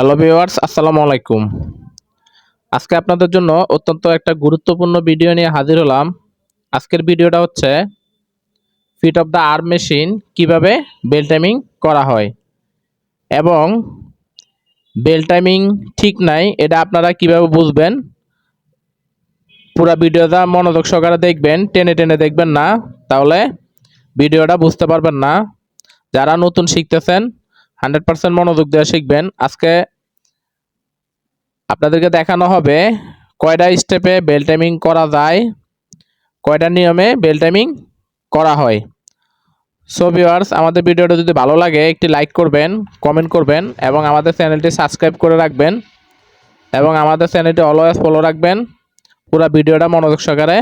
Hello viewers আসসালামু আলাইকুম। আজকে আপনাদের জন্য অত্যন্ত একটা গুরুত্বপূর্ণ ভিডিও নিয়ে হাজির হলাম। আজকের ভিডিওটা হচ্ছে fit of the arm machine কীভাবে বেল টাইমিং করা হয়। এবং বেল টাইমিং ঠিক নাই, এটা আপনারা কীভাবে বুঝবেন? পুরো ভিডিওটা মনোযোগ সহকারে দেখবেন, টেনে টেনে দেখবেন না, তাহলে ভিডিওটা বুঝতে পারবেন না। যারা নতুন শিখতেছেন হান্ড্রেড পার্সেন্ট মনোযোগ দিয়ে শিখবেন। আজকে আপনাদেরকে দেখানো হবে কয়টা স্টেপে বেল টাইমিং করা যায়, কয়টা নিয়মে বেল টাইমিং করা হয়। সো ভিউয়ার্স আমাদের ভিডিওটা যদি ভালো লাগে, একটি লাইক করবেন কমেন্ট করবেন, এবং আমাদের চ্যানেলটি সাবস্ক্রাইব করে রাখবেন, এবং আমাদের চ্যানেলটি অলওয়েজ ফলো রাখবেন, পুরো ভিডিওটা মনোযোগ সহকারে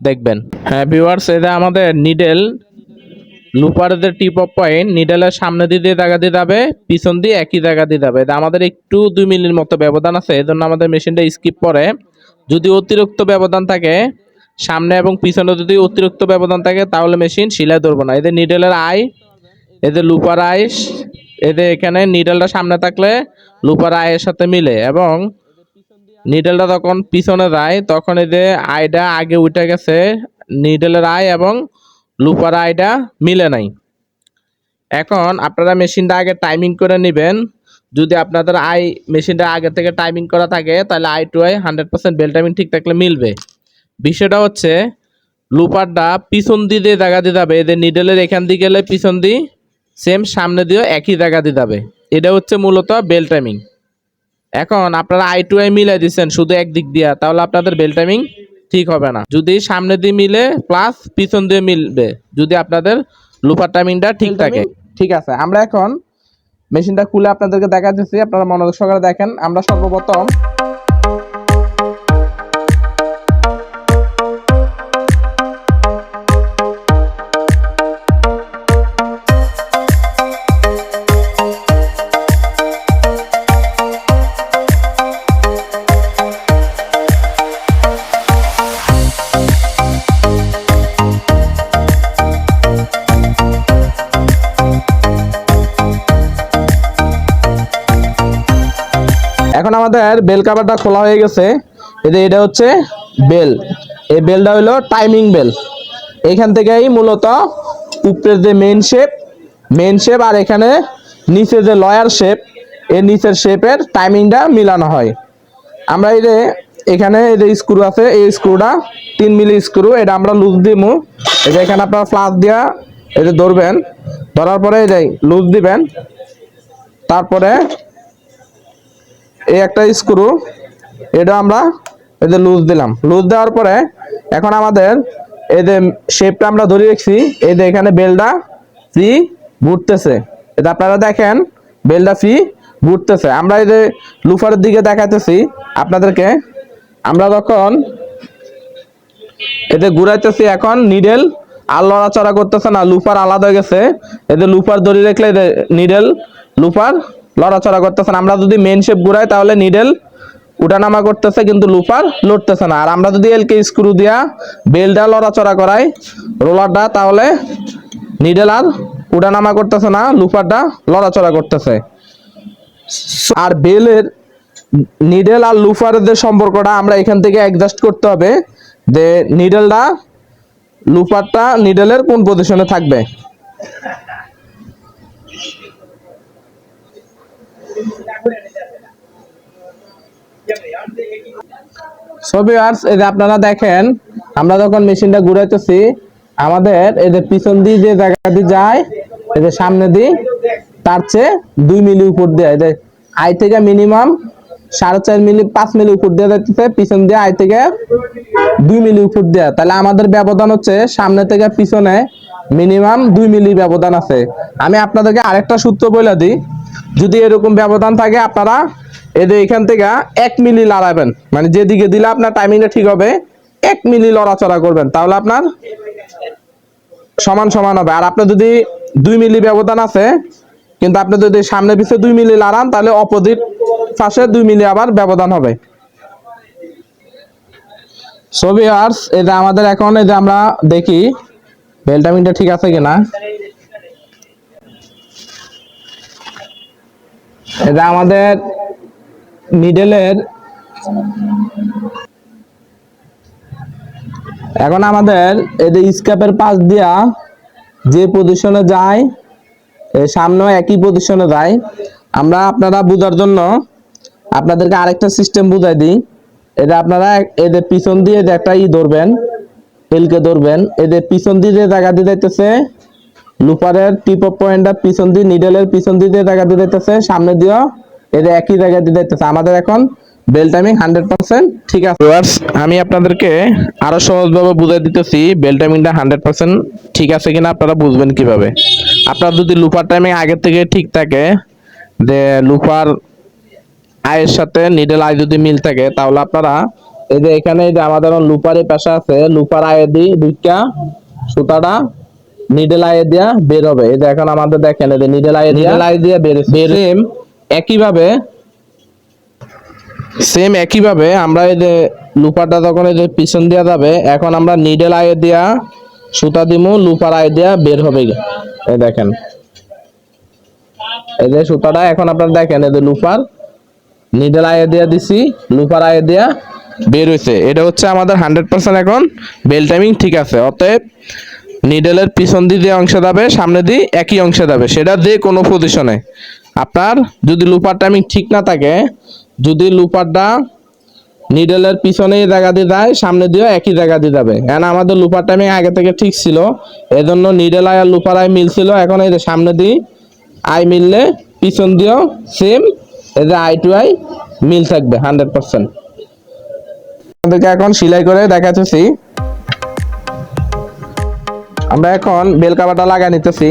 দেখবেন। হ্যাঁ ভিউয়ার্স এটা আমাদের নিডেল লুপারদের টিপ অফ পয়েন্ট নিডেলের সামনে দিয়ে জায়গা দিয়ে যাবে, পিছন দিয়ে একই জায়গা দিয়ে যাবে। আমাদের একটু দুই মিলির মতো ব্যবধান আছে, এজন্য আমাদের মেশিনটা স্কিপ করে। যদি অতিরিক্ত ব্যবধান থাকে, সামনে এবং পিছনে যদি অতিরিক্ত ব্যবধান থাকে, তাহলে মেশিন সিলাই ধরবো না। এদের নিডেলের আই এদের লুপার আই এদের এখানে নিডেলটা সামনে থাকলে লুপার আয়ের সাথে মিলে এবং নিডেলটা যখন পিছনে যায়, তখন এদের আইটা আগে উঠে গেছে, নিডেলের আই এবং লুপার আইটা মিলে নাই। এখন আপনারা মেশিনটা আগে টাইমিং করে নেবেন। যদি আপনাদের আই মেশিনটা আগে থেকে টাইমিং করা থাকে, তাহলে eye to eye hundred percent bell timing ঠিক থাকলে মিলবে। বিষয়টা হচ্ছে, লুপারটা পিছন দিয়ে জায়গা দিয়ে যাবে এদের নিডেলের এখান দিয়ে গেলে পিছন দিয়ে সেম সামনে দিয়েও একই জায়গা দিয়ে যাবে। এটা হচ্ছে মূলত বেল টাইমিং এখন আপনারা আই টু আই মিলাই দিচ্ছেন শুধু একদিক দিয়া, তাহলে আপনাদের বেল টাইমিং ঠিক হবে না। যদি সামনে দিয়ে মিলে প্লাস পিছন দিয়ে মিলবে। যদি আপনাদের লুপার টাইমিংটা ঠিক থাকে। ঠিক আছে। আমরা এখন মেশিনটা খুলে আপনাদেরকে দেখা দিচ্ছি আপনারা মনোযোগ সহকারে দেখেন। আমরা সর্বপ্রথম এখন আমাদের বেল কাভারটা খোলা হয়ে গেছে। যে এটা হচ্ছে বেল এই বেলটা হলো টাইমিং বেল এখান থেকেই মূলত উপরের যে মেন শেপ মেন শেপ আর এখানে নিচে যে লয়ার শেপ এর নিচের শেপের টাইমিংটা মিলানো হয়। আমরা এই যে এখানে এই যে স্ক্রু আছে, এই স্ক্রুটা তিন মিলি স্ক্রু এটা আমরা লুজ দিমু। এই যে এখানে আপনার ফ্লাস দিয়া এই যে ধরবেন, ধরার পরে এই যে লুজ দিবেন। তারপরে এই একটা স্ক্রু এটা আমরা যে লুজ দিলাম। লুজ দেওয়ার পরে এখন আমাদের যে শেপটা আমরা ধরে রেখেছি যে এখানে বেলটা ফ্রি ঘুরতেছে। এটা আপনারা দেখেন বেলটা ফ্রি ঘুরতেছে। আমরা যে লুফারের দিকে দেখাইতেছি, আপনাদেরকে। আমরা যখন এতে ঘুরাইতেছি এখন নিডেল আর লড়াচড়া করতেছে না, লুফার আলাদা হয়ে গেছে। এতে লুফার ধরে রাখলে নিডেল লুফার লড়াচড়া করতেছে না। আমরা যদি মেন শেপ ঘুরাই, তাহলে নিডেল উঠানামা করতেছে, কিন্তু লুফার লড়তেছে না। আর আমরা যদি এলকে স্ক্রু দিয়া বেলটা লড়াচড়া করাই রোলারটা তাহলে নিডেল আর উঠানামা করতেছে না লুফারটা লড়াচড়া করতেছে। আর বেলের নিডেল আর লুফারের যে সম্পর্কটা, আমরা এখান থেকে অ্যাডজাস্ট করতে হবে যে নিডেলটা লুফারটা নিডেলের কোন পজিশনে থাকবে। আর্টস এই যে আপনারা দেখেন, আমরা যখন মেশিনটা ঘুরাইতেছি, আমাদের এই যে পিছন দিয়ে যে জায়গা দিয়ে যায়, এই যে সামনে দিয়ে, তার চেয়ে দুই মিলি উপর দিয়ে, এই যে আই থেকে মিনিমাম সাড়ে চার মিলি, পাঁচ মিলি উপর দিয়ে যাইতেছে, পিছন দিয়ে আই থেকে দুই মিলি উপর দেওয়া তাহলে আমাদের ব্যবধান হচ্ছে সামনে থেকে পিছনে মিনিমাম দুই মিলি ব্যবধান আছে। আমি আপনাদেরকে আরেকটা সূত্র বলে দিই, যদি এরকম ব্যবধান থাকে, আপনারা এদের এখান থেকে এক মিলি লড়াবেন মানে যেদিকে দিলে আপনার টাইমিংটা ঠিক হবে, এক মিলি লড়াচড়া করবেন। তাহলে আপনার সমান সমান হবে। আর আপনার যদি দুই মিলি ব্যবধান আছে, কিন্তু আপনি যদি সামনে পিছিয়ে দুই মিলি লাড়ান, তাহলে অপোজিট পাশে দুই মিলি আবার ব্যবধান হবে। ছবি আর্টস এটা আমাদের এখন এই যে আমরা দেখি বেলটামিংটা ঠিক আছে কিনা? এটা আমাদের নিডেলের এখন আমাদের এদের স্কেপের পাশ দিয়া যে পজিশনে যায় সামনেও একই পজিশনে যায়। আমরা আপনারা বোঝার জন্য আপনাদেরকে আরেকটা সিস্টেম বুঝাই দিই। এটা আপনারা এদের পিছন দিয়ে একটা ই ধরবেন এলকে ধরবেন এদের পিছন দিয়ে যে জায়গা দিয়ে যাইতেছে, লুপারের টিপ অফ পয়েন্টটা পিছন দিয়ে নিডেলের পিছন দিয়ে যে জায়গা দিয়ে যাইতেছে, সামনে দিয়েও এদের একই জায়গায় দিয়ে যাইতেছে। আমাদের এখন বেল টাইমিং হান্ড্রেড পার্সেন্ট ঠিক আছে। ভিউয়ার্স আমি আপনাদেরকে আরও সহজভাবে বুঝাই দিতেছি বেল টাইমিংটা হান্ড্রেড পার্সেন্ট ঠিক আছে কিনা আপনারা বুঝবেন কীভাবে। আপনার যদি লুপার টাইমিং আগের থেকে ঠিক থাকে যে লুপার আয়ের সাথে নিডেল আয় যদি মিল থাকে তাহলে আপনারা এই যে এখানে এই যে আমাদের লুপারের পেশা আছে লুপার আয়ে দিই দুইটা সুতাটা নিডেল আয়ে দিয়া বের হবে। এই যে এখন আমাদের দেখেন এই যে নিডেল আয়ে দিয়া নিডেল আয়ে দিয়া বের বের একইভাবে সেম একইভাবে আমরা এই যে লুপারটা তখন এই যে পিছন দিয়া যাবে, এখন আমরা নিডেল আয়ে দিয়া সুতা দিমু, লুপার আয়ে দিয়া বের হবে এই দেখেন। এই যে সুতাটা এখন আপনারা দেখেন, এই যে লুপার নিডেল আয়ে দিয়া দিছি, লুপার আয়ে দিয়া বের হইছে। এটা হচ্ছে আমাদের হান্ড্রেড পার্সেন্ট এখন বেল টাইমিং ঠিক আছে। অতএব নিডেলের পিছন দিয়ে যে অংশে যাবে, সামনে দিয়ে একই অংশে যাবে। সেটা যে কোনো পজিশনে আপনার যদি লুপার টাইমিং ঠিক না থাকে, যদি লুপারটা নিডেলের পিছনে এই জায়গা দিয়ে যায়, সামনে দিয়েও একই জায়গা দিয়ে যাবে। কেন আমাদের লুপার টাইমিং আগে থেকে ঠিক ছিল, এজন্য নিডেল আয় আর লুপার আয় মিলছিল, এখন এই যে সামনে দিয়ে আই মিললে পিছন দিয়েও সেম এই যে আই টু আই মিল থাকবে হান্ড্রেড পার্সেন্ট আমাদেরকে এখন সেলাই করে দেখাচ্ছি আমরা এখন বেল কাভারটা লাগা নিতেছি।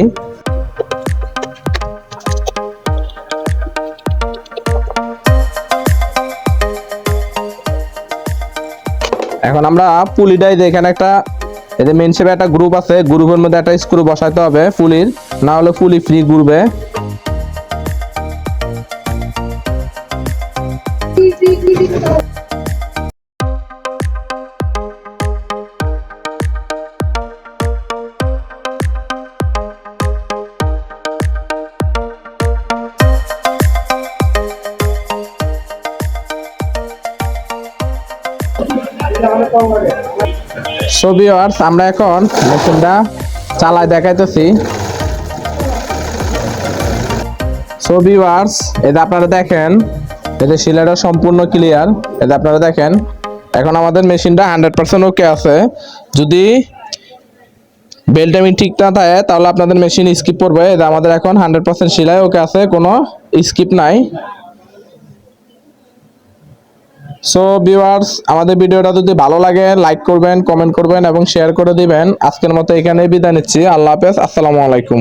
আমরা পুলিটাই এখানে একটা, এই যে মেন শেপে একটা গ্রুপ আছে গ্রুপের মধ্যে একটা স্ক্রু বসাইতে হবে, পুলির। না হলে পুলি ফ্রি ঘুরবে। সো ভিউয়ার্স আমরা এখন মেশিনটা চালায় দেখাইতেছি। সো ভিউয়ার্স এটা আপনারা দেখেন এতে শিলাটা সম্পূর্ণ ক্লিয়ার এটা আপনারা দেখেন, এখন আমাদের মেশিনটা হান্ড্রেড পার্সেন্ট ওকে আছে। যদি বেল টাইমিং ঠিক না থাকে, তাহলে আপনাদের মেশিন স্কিপ করবে। এটা আমাদের এখন হান্ড্রেড পার্সেন্ট শিলাই ওকে আছে, কোনো স্কিপ নাই। সো ভিউয়ার্স আমাদের ভিডিওটা যদি ভালো লাগে লাইক করবেন কমেন্ট করবেন এবং শেয়ার করে দিবেন। আজকের মতো এখানেই বিদায় নিচ্ছি। আল্লাহ হাফেজ, আসসালামু আলাইকুম।